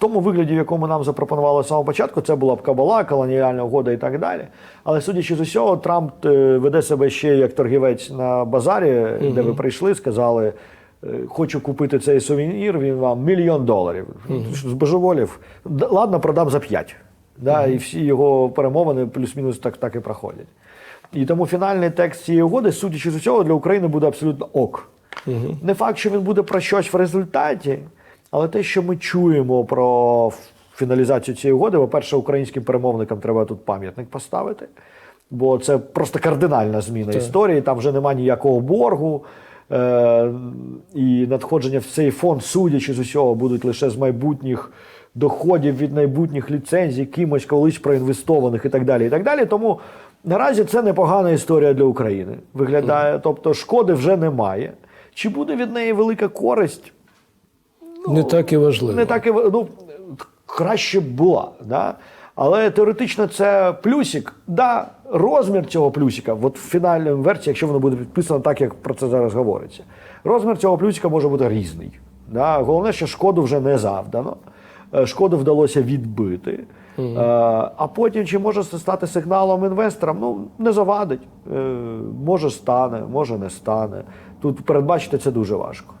Тому вигляді, в якому нам запропонували з самого початку, це була б кабала, колоніальна угода і так далі. Але судячи з усього, Трамп е, веде себе ще як торгівець на базарі, де ви прийшли, сказали. е, Хочу купити цей сувенір, він вам мільйон доларів. З божеволів. Ладно, продам за п'ять. Да, І всі його перемовини плюс-мінус так, так і проходять. І тому фінальний текст цієї угоди, судячи з усього, для України буде абсолютно ок. Не факт, що він буде про щось в результаті, але те, що ми чуємо про фіналізацію цієї угоди, по-перше, українським перемовникам треба тут пам'ятник поставити, бо це просто кардинальна зміна історії. Там вже немає ніякого боргу. Е- і надходження в цей фонд, судячи з усього, будуть лише з майбутніх доходів від майбутніх ліцензій, кимось колись проінвестованих і так далі. І так далі. Тому наразі це непогана історія для України. Виглядає, тобто шкоди вже немає. Чи буде від неї велика користь? Не так і важливо. Не так і ну, краще б була. Да? Але теоретично це плюсик. Да, розмір цього плюсика, от в фінальній версії, якщо воно буде підписано так, як про це зараз говориться, розмір цього плюсика може бути різний. Да? Головне, що шкоду вже не завдано. Е, Шкоду вдалося відбити. Е, А потім чи може це стати сигналом інвесторам? Ну, не завадить. Е, Може стане, може не стане. Тут передбачити це дуже важко.